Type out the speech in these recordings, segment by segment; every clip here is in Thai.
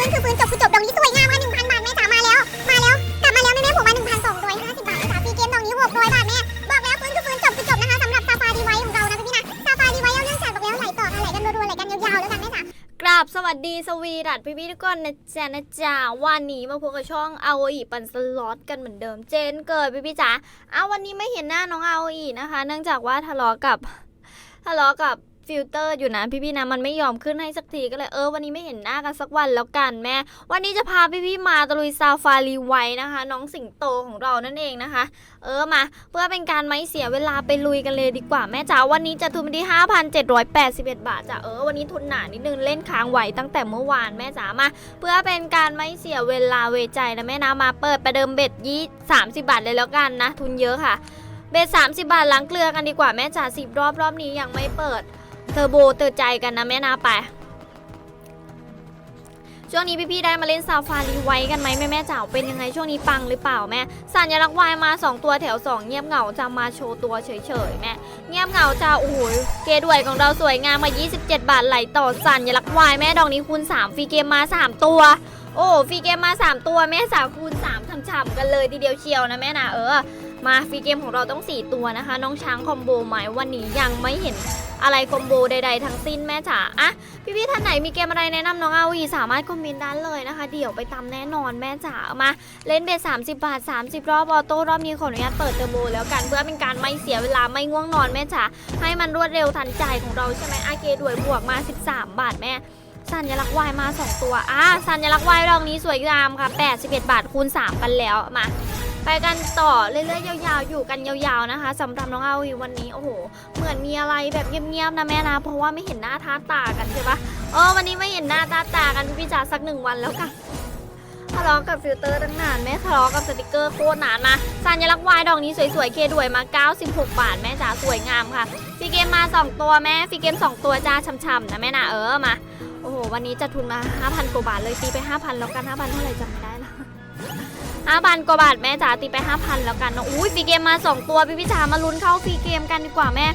ฟื้นคือฟื้นจบคือจบดอกนี้สวยงามค่ะหนึ่งพันบาทแม่จ๋ามาแล้ว มาแล้ว กลับมาแล้วแม่แม่ผมมาหนึ่งพันสองร้อยห้าสิบบาทแม่จ๋าฟรีเกมดอกนี้หกร้อยบาทแม่ บอกแล้วฟื้นคือฟื้นจบคือจบนะคะสำหรับซาฟารีไวของเรานะพี่นะซาฟารีไวเอาเรื่องจากบอกแล้วไหลต่อค่ะไหลกันรัวๆไหลกันยาวๆแล้วกันแม่จ๋ากราบสวัสดีสวีดัตพี่พี่ๆทุกคนนะจ๊ะนะจ๊ะวันนี้มาพบกับช่องเอาอีปันสล็อตกันเหมือนเดิมเจนเกิดพี่พี่ๆจ๋าเอาวันนี้ไม่เห็นหน้าน้องเอาอีนะคะ เนื่องจากว่าทะเลาะกับทะเลาะกับ ฟิลเตอร์อยู่นะพี่พี่ๆนะมันไม่ยอมขึ้นให้สักทีก็เลยเออวันนี้ไม่เห็นหน้ากันสักวันแล้วกันแม่ วันนี้จะพาพี่พี่ๆมาตะลุยซาฟารีไว้นะคะ น้องสิงโตของเรานั่นเองนะคะ เออมา เพื่อเป็นการไม่เสียเวลาไปลุยกันเลยดีกว่าแม่จ๋าวันนี้จะทุนไปที่ 5,781 บาทจ้ะเออวันนี้ทุนหนานิดนึงเล่นค้างไว้ตั้งแต่เมื่อวานแม่จ๋ามา เพื่อเป็นการไม่เสียเวลาเวใจนะแม่นะมาเปิดประเดิมเบ็ดยี่30บบาทเลยแล้วกันนะ ทุนเยอะค่ะเบ็ด30บาทล้างเกลือกันดีกว่าแม่จ๋าสิบรอบรอบนี้ยังไม่เปิด เทอร์โบเตือนใจกันนะแม่นะไป ช่วงนี้พี่ๆได้มาเล่นซาฟารีไว้กันไหมแม่แม่จ๋าเป็นยังไงช่วงนี้ปังหรือเปล่าแม่สัญลักษณ์วายมา 2 ตัวแถว 2 เงียบเหงาจะมาโชว์ตัวเฉยๆแม่เงียบเหงาจะโอ้โหเกรดวยของเราสวยงามมา 27 บาทไหลต่อสัญลักษณ์วายแม่ดอกนี้คูณ3ฟรีเกมมา 3 ตัวโอ้ฟรีเกมมา 3 ตัวแม่สาวคูณ3ฉ่ำๆกันเลยทีเดียวเชียวนะแม่นะเออมาฟรีเกมของเราต้อง 4 ตัวนะคะ น้องช้างคอมโบไหมวันนี้ยังไม่เห็น อะไรคอมโบใดๆทั้งสิ้นแม่จ๋าอะพี่ๆท่านไหนมีเกมอะไรแนะนำน้องอาวีสามารถคอมเมนต์ด้านเลยนะคะ เดี๋ยวไปตามแน่นอนแม่จ๋ามาเล่นเบส30 บาท 30 รอบออโต้รอบนี้ขออนุญาตเปิดเทอร์โบแล้วกันเพื่อเป็นการไม่เสียเวลาไม่ง่วงนอนแม่จ๋าให้มันรวดเร็วทันใจของเราใช่ไหมอาเกด้วยบวกมา 13 บาทแม่สัญลักษณ์วายมา 2 ตัว อะสัญลักษณ์วายดอกนี้สวยงามค่ะ81 บาทคูณ 3 กันแล้ว มา ไปกันต่อเรื่อยๆยาวๆ อยู่กันยาวๆนะคะสำหรับน้องอาวีวันนี้โอ้โห เหมือนมีอะไรแบบเงียบๆนะแม่นะ เพราะว่าไม่เห็นหน้าท่าตากันใช่ปะเออวันนี้ไม่เห็นหน้าตาตากันพี่จ๋าสักหนึ่งวันแล้วกันทะเลาะกับฟิลเตอร์ตั้งนานแม่ทะเลาะกับสติกเกอร์โคตรนานมาสัญลักษณ์วายดอกนี้สวยๆเคด้วยมา 96 บาทแม่จ๋าสวยงามค่ะฟีเกมมา 2 ตัวแม่ฟีเกม 2 ตัวจ้าช่ำๆนะแม่นะเออมาโอ้โหวันนี้จะทุนมา5,000กว่าบาทเลยตีไป 5,000แล้วกัน5,000เท่าไหร่จำไม่ได้ละ แล้ว5,000กว่าบาทแม่จ๋าตีไป5,000แล้วกันเนาะอุ้ยฟรีเกมมา2ตัวพี่พี่จ๋ามาลุ้นเข้าฟรีเกมกันดีกว่าแม่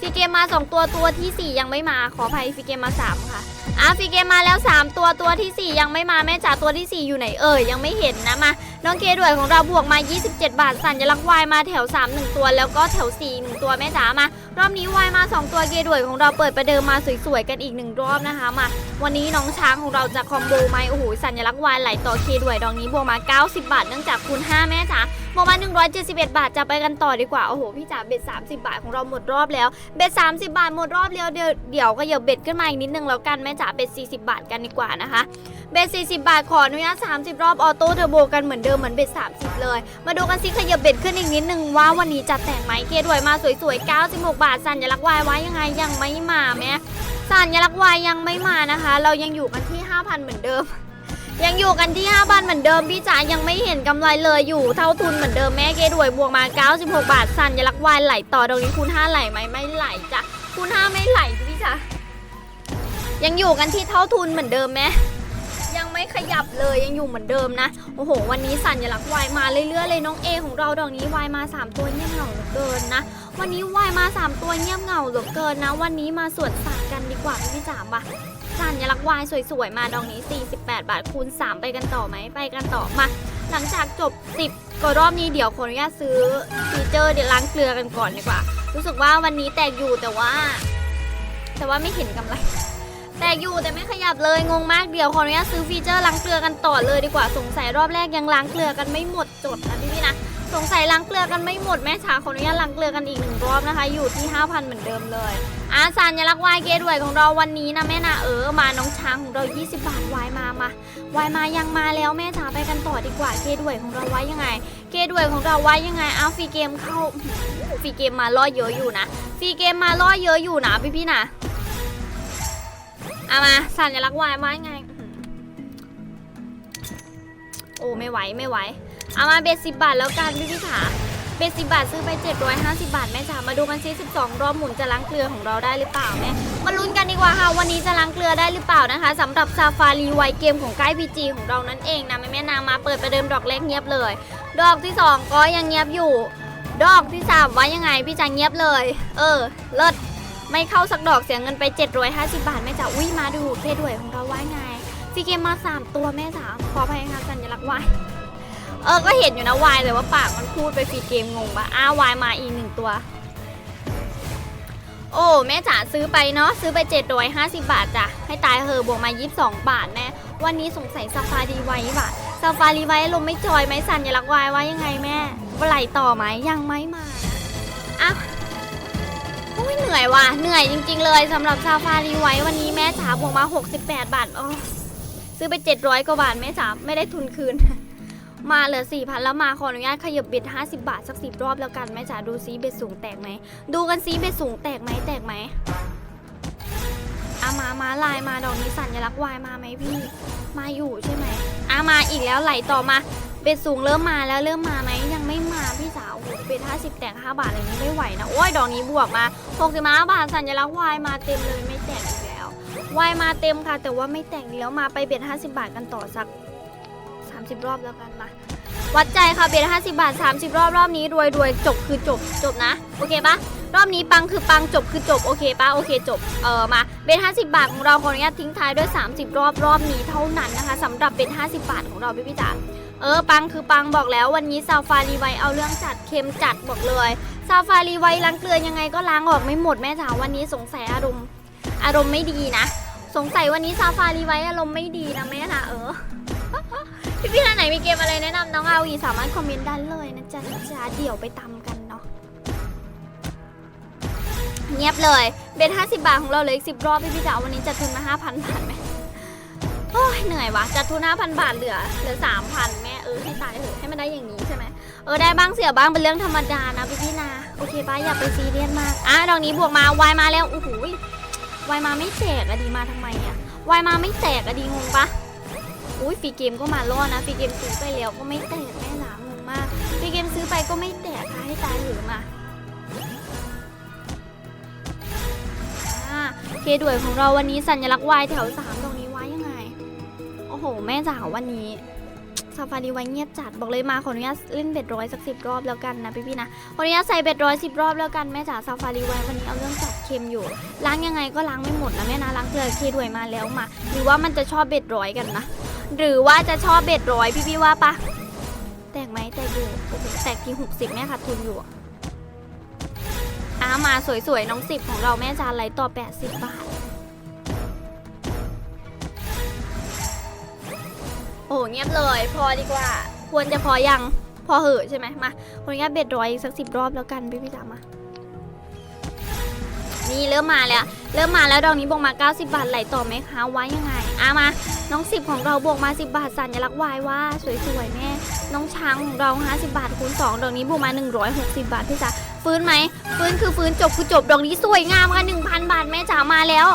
ฟรีเกมมา2ตัวตัวทีสี่4ยังไม่มาขออภัยฟรีเกมมา3ค่ะ อะฟรีเกมมาแล้ว 3 ตัวตัวทีสี่ 4 ยังไม่มาแม่จ๋าตัวทีสี่ 4 อยู่ไหนเอ่ยยังไม่เห็นนะมา น้องเคด้วยของเราบวกมา 27 บาท สัญลักษณ์วายมาแถว 3 1 ตัว แล้วก็แถว 4 1 ตัวแม่จ๋ามารอบนี้วายมา 2 ตัวเกด้วยของเราเปิดประเดิมมาสวยๆกันอีกหนึ่งรอบนะคะมา วันนี้น้องช้างของเราจะคอมโบไหมโอ้โหสัญลักษณ์วายไหลต่อเคด้วยดองนี้บวกมา 90 บาทเนื่องจากคูณ5แม่จ๋าบวกมา171 บาทจะไปกันต่อดีกว่า โอ้โห พี่จ๋าเบ็ด 30 บาทของเราหมดรอบแล้ว เบ็ด 30 บาทหมดรอบแล้วเดี๋ยวเดี๋ยวก็อย่าเบ็ดขึ้นมาอีกนิดนึงแล้วกันแม่จ๋าเบ็ด 40 บาทกันดีกว่านะคะ เบ็ด 40 บาทขออนุญาต 30 รอบออโต้เทอร์โบกันเหมือนเดิมเหมือนเบ็ด 30 เลย มาดูกันสิขยับเบ็ดขึ้นอีกนิดนึงว่าวันนี้จะแต่งไหมเกรดวยมาสวยๆ 96 บาท สัญลักษณ์วายไว้ยังไงยังไม่มาแม่สัญลักษณ์วายยังไม่มานะคะ เรายังอยู่กันที่ 5,000 เหมือนเดิม ยังอยู่กันที่5,000เหมือนเดิมพี่จ๋ายังไม่เห็นกำไรเลยอยู่เท่าทุนเหมือนเดิมแม่เกดวยบวกมา 96 บาท สัญลักษณ์วายไหลต่อตรงนี้คูณ5ไหลไหมไม่ไหลจ้ะคูณ5ไม่ไหลพี่จ๋ายังอยู่กันที่เท่าทุนเหมือนเดิมไหมยังไม่ขยับเลยยังอยู่เหมือนเดิมนะโอ้โห วันนี้สัญลักษณ์วายมาเรื่อยๆเลยน้องเอของเราดอกนี้วายมา 3 ตัวเงียบเหงาเหลือเกินนะ วันนี้วายมา 3 ตัวเงียบเหงาเหลือเกินนะ วันนี้มาสวนสัตว์กันดีกว่าพี่จ๋าปะ สัญลักษณ์วายสวยๆ มาดอกนี้ 48 บาทคูณ 3 ไปกันต่อไหมไปกันต่อมา หลังจากจบ 10ก็รอบนี้เดี๋ยวขออนุญาตซื้อฟีเจอร์เดี๋ยวล้างเกลือกันก่อนดีกว่า รู้สึกว่าวันนี้แตกอยู่แต่ว่า แต่ว่าไม่เห็นกำไร แตกอยู่แต่ไม่ขยับเลยงงมากเดี๋ยวขออนุญาตซื้อฟีเจอร์ล้างเกลือกันต่อเลยดีกว่าสงสัยรอบแรกยังล้างเกลือกันไม่หมดจดนะพี่พี่ๆนะ สงสัยล้างเกลือกันไม่หมดแม่ชาขออนุญาตล้างเกลือกันอีกหนึ่งรอบนะคะ อยู่ที่ 5,000 เหมือนเดิมเลยอาสัญลักษณ์วายเกตวยของเราวันนี้นะแม่นะเออมาน้องช้างของเรา 20 บาทวายมามาวายมายังมาแล้วแม่ชาไปกันต่อดีกว่าเกตวยของเราไว้ยังไง เกตวยของเราไว้ยังไงเอาฟรีเกมเข้าฟรีเกมมาล่อเยอะอยู่นะฟรีเกมมาล่อเยอะอยู่นะพี่พี่ๆนะเอามาสัญลักษณ์วายมาไง โอ้ไม่ไหวไม่ไหว เอามาเบสสิบาทแล้วกันพี่พี่ขาเบสสิบาทซื้อไป 750 บาทแม่จ๋ามาดูกันซิ12 รอบหมุนจะล้างเกลือของเราได้หรือเปล่าแม่มาลุ้นกันดีกว่าค่ะ วันนี้จะล้างเกลือได้หรือเปล่านะคะสำหรับซาฟารีไวเกมของใกล้พีจีของเรานั่นเองนะแม่แม่นางมาเปิดประเดิมดอกเล็กเงียบเลย ดอกที่ 2 ก็ยังเงียบอยู่ ดอกที่สามว่ายังไงพี่จ๋าเงียบเลย เออเลิศไม่เข้าสักดอกเสียเงินไป 750 บาทแม่จ๋าอุ้ยมาดูเคด้วยของเราว่าไงฟรีเกมมาสามตัวแม่จ๋าขออภัยค่ะสัญลักษณ์วาย เออ ก็เห็นอยู่นะวายแต่ว่าปากมันพูดไปฟรีเกมงงปะอ้าวายมาอีกหนึ่งตัว โอ้แม่จ๋าซื้อไปเนาะซื้อไป750บาทจ้ะให้ตายเหอะบวกมา22บาทแม่วันนี้สงสัยซาฟารีไว้ป่ะซาฟารีไว้ลมไม่จอยไหมสัญลักษณ์วายว่ายังไงแม่ว่าไหลต่อไหมยังไม่มานะอะโอ้ยเหนื่อยว่ะเหนื่อยจริง ๆ เลยสำหรับซาฟารีไว้วันนี้แม่จ๋าบวกมา 68 บาทโอ้ซื้อไป 700 กว่าบาทแม่จ๋าไม่ได้ทุนคืน มาเหลือ4,000แล้วมาขออนุญาตขยับเบ็ด50บาทสักสิบรอบแล้วกันแม่จ๋าดูซิเบ็ดสูงแตกไหมดูกันซิเบ็ดสูงแตกไหมแตกไหมอามามาลายมาดอกนี้สัญลักษณ์วายมาไหมพี่ มาอยู่ใช่ไหมอามาอีกแล้วไหลต่อมา เบ็ดสูงเริ่มมาแล้วเริ่มมาไหมยังไม่มาพี่สาวโอ้โหเบ็ดห้าสิบแตกห้าบาทอะไรนี้ไม่ไหวนะโอ้ยดอกนี้บวกมาหกสิบห้าบาทสัญลักษณ์วายมาเต็มเลยไม่แตกอีกแล้ววายมาเต็มค่ะ แต่ว่าไม่แตกอีกแล้วมาไปเบ็ดห้าสิบาทกันต่อสัก สามสิบรอบแล้วกันมา วัดใจค่ะเบ็ดห้าสิบาท 30 รอบรอบนี้รวยรวยจบคือจบจบนะ โอเคปะรอบนี้ปังคือปังจบคือจบโอเคปะโอเคจบเออมาเบ็ดห้าสิบาทของเราขออนุญาตทิ้งท้ายด้วย 30 รอบรอบนี้เท่านั้นนะคะสำหรับเบ็ดห้าสิบาทของเราพี่พี่จ๋าเออปังคือปังบอกแล้ววันนี้ซาฟารีไวเอาเรื่องจัดเค็มจัดบอกเลยซาฟารีไวล้างเกลือยังไงก็ล้างออกไม่หมดแม่จ๋าวันนี้สงสัยอารมณ์อารมณ์ไม่ดีนะ สงสัยวันนี้ซาฟารีไวอารมณ์ไม่ดีนะแม่นะเออ พี่พี่ท่านไหนมีเกมอะไรแนะนำน้องเอาอีสามารถคอมเมนต์ได้เลยนะจ๊ะนะจ๊ะเดี๋ยวไปตำกันเนาะเงียบเลยเบนห้าสิบาทของเราเหลยอีกสิบรอบพี่พี่จ๋าวันนี้จัดทุนมาห้าพันบาทไหมโอ้ยเหนื่อยวะจัดทุนห้าพันบาทเหลือเหลือสามพันแม่เออให้ตายเถอะให้มันได้อย่างนี้ใช่ไหมเออได้บ้างเสียบ้างเป็นเรื่องธรรมดานะพี่พี่นะโอเคป้าอย่าไปซีเรียสมากอะดอกนี้บวกมาวายมาแล้วโอ้โหวายมาไม่แตกอะดีมาทำไมอะวายมาไม่แตกอะดีงงปะ อุ้ยฟรีเกมก็มาล่อนะฟรีเกมซื้อไปแล้วก็ไม่แตกแม่หลางงมากฟรีเกมซื้อไปก็ไม่แตกค่ะให้ตายหรือมาอ่าเคด่วยของเราวันนี้สัญลักษณ์วายแถวสามตรงนี้ไว้ยังไง โอ้โห แม่จ๋าวันนี้ซาฟารีไว้เงียบจัดบอกเลยมาขออนุญาตเล่นเบ็ดร้อยสักสิบรอบแล้วกันนะพี่พี่ๆนะขออนุญาตใส่เบ็ดร้อยสิบรอบแล้วกันแม่จ๋าซาฟารีไว้วันนี้เอาเรื่องจัดเค็มอยู่ล้างยังไงก็ล้างไม่หมดนะแม่นะล้างเกลือเคด่วยมาแล้วมา หรือว่ามันจะชอบเบ็ดร้อยกันนะ หรือว่าจะชอบเบ็ดร้อยพี่พี่ว่าปะแตกไหมแตกอยู่แตกที่หกสิบแม่ขาดทุนอยู่อะอามาสวยๆ น้องสิบของเราแม่จานไรต่อ80บบาท โอ้เงียบเลย พอดีกว่า ควรจะพอยัง พอเหอะใช่ไหมมาคนนี้เบ็ดร้อยอีกสักสิบรอบแล้วกันพี่พี่จ๋ามานี่เริ่มมาแล้ว เริ่มมาแล้วดอกนี้บวกมา 90 บาทไหลต่อไหมคะไว้ยังไง อามา น้องสิบของเราบวกมา 10 บาทสัญลักษณ์วายว่า สวยๆแม่ น้องช้างของเรา 50 บาทคูณ2ดอกนี้บวกมา 160 บาทพี่จ๋าฟื้นไหม ฟื้นคือฟื้นจบคือจบดอกนี้สวยงามค่ะ1,000 บาทแม่จ๋ามาแล้ว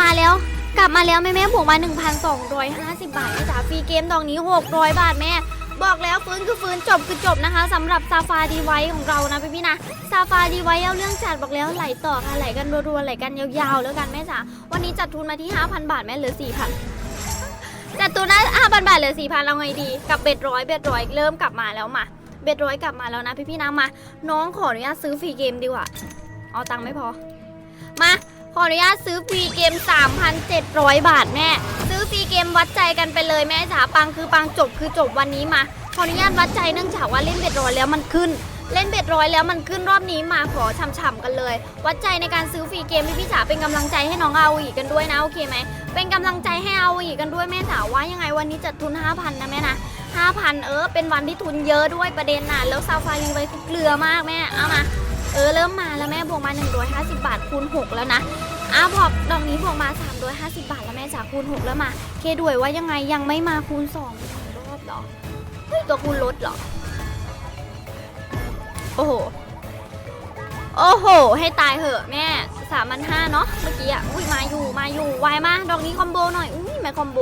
มาแล้วกลับมาแล้วแม่แม่บวกมา 1,250 บาทแม่จ๋าฟรีเกมดอกนี้ 600 บาทแม่ บอกแล้วฟื้นคือฟื้นจบคือจบนะคะสำหรับซาฟาดีไวของเรานะพี่พี่นะซาฟาดีไวเอาเรื่องจัดบอกแล้วไหลต่อค่ะไหลกันรัวๆไหลกันยาวๆแล้วกันแม่จ๋าวันนี้จัดทุนมาที่ 5,000 บาทแม่เหลือ4,000จัดตัวนะห้าพันบาทเหลือสี่พันเราไงดีกับเบ็ดร้อยเบ็ดร้อยเริ่มกลับมาแล้วมาเบ็ดร้อยกลับมาแล้วนะพี่พี่นะมา น้องขออนุญาตซื้อฟรีเกมดีกว่าเอาตังค์ไม่พอมาขออนุญาตซื้อฟรีเกม 3,700 บาทแม่ ซื้อฟรีเกมวัดใจกันไปเลยแม่จ๋าปังคือปังจบคือจบวันนี้มาขออนุญาตวัดใจเนื่องจากว่าเล่นเบ็ดร้อยแล้วมันขึ้น เล่นเบ็ดร้อยแล้วมันขึ้นรอบนี้มาขอฉ่ำๆกันเลย วัดใจในการซื้อฟรีเกมพี่พี่จ๋าเป็นกำลังใจให้น้องเอาอีกกันด้วยนะโอเคไหมเป็นกำลังใจให้เอาอีกกันด้วยแม่จ๋าว่ายังไงวันนี้จัดทุน 5,000 นะแม่นะ5,000 เออเป็นวันที่ทุนเยอะด้วยประเด็นน่ะแล้วซาฟารีไว้เกลือมากแม่เอามาเออเริ่มมาแล้วแม่บวกมา 150 บาทคูณ 6 แล้วนะ อ้าวบอกดอกนี้บวกมา350 บาทแล้วแม่จ๋าคูณ 6 แล้วมา เคด้วยว่ายังไงยังไม่มาคูณ2สองรอบหรอ เฮ้ย ตัวคูณลดเหรอ โอ้โห โอ้โห ให้ตายเหอะแม่สามพันห้าเนาะเมื่อกี้อะ อุ้ยมาอยู่มาอยู่วายมา ดอกนี้คอมโบหน่อย อุ้ยไม่คอมโบ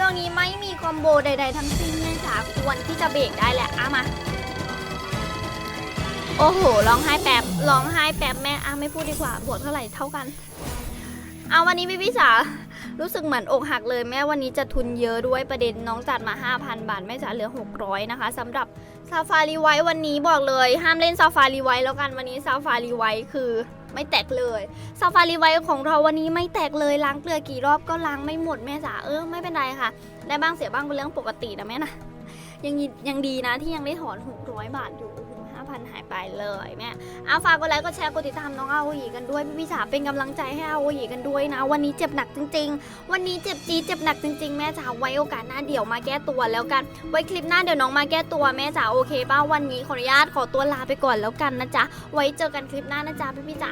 ดอกนี้ไม่มีคอมโบใด ๆ ทั้งสิ้นแม่จ๋าควรที่จะเบรกได้แหละอะมา อ้โหร้องไห้แป๊บร้องไห้แป๊บแม่อะไม่พูดดีกว่าบวกเท่าไหร่เท่ากัน เอาวันนี้พี่พี่จ๋ารู้สึกเหมือนอกหักเลยแม่วันนี้จะทุนเยอะด้วยประเด็นน้องจัดมา 5,000 บาทแม่จ๋าเหลือ 600 นะคะสำหรับซาฟารีไว้วันนี้บอกเลย ห้ามเล่นซาฟารีไว้แล้วกันวันนี้ซาฟารีไว้คือไม่แตกเลยซาฟารีไว้ของเราวันนี้ไม่แตกเลยล้างเกลือกี่รอบก็ล้างไม่หมดแม่จ๋าเออไม่เป็นไรค่ะ ได้บ้างเสียบ้างเป็นเรื่องปกตินะแม่นะ ยังยังดีนะที่ยังได้ถอน 600 บาทอยู่ถึง5,000 หายไปเลยแม่อาฝากกดไลค์กดแชร์กดติดตามน้องอาโออีกันด้วยพี่พี่จ๋าเป็นกำลังใจให้อาโออีกันด้วยนะ วันนี้เจ็บหนักจริง ๆ วันนี้เจ็บจี๊เจ็บหนักจริง ๆ แม่จ๋าไว้โอกาสหน้าเดี๋ยวมาแก้ตัวแล้วกัน ไว้คลิปหน้าเดี๋ยวน้องมาแก้ตัวแม่จ๋าโอเคป่ะวันนี้ขออนุญาตขอตัวลาไปก่อนแล้วกันนะจ๊ะไว้เจอกันคลิปหน้านะจ๊ะพี่พี่จ๋า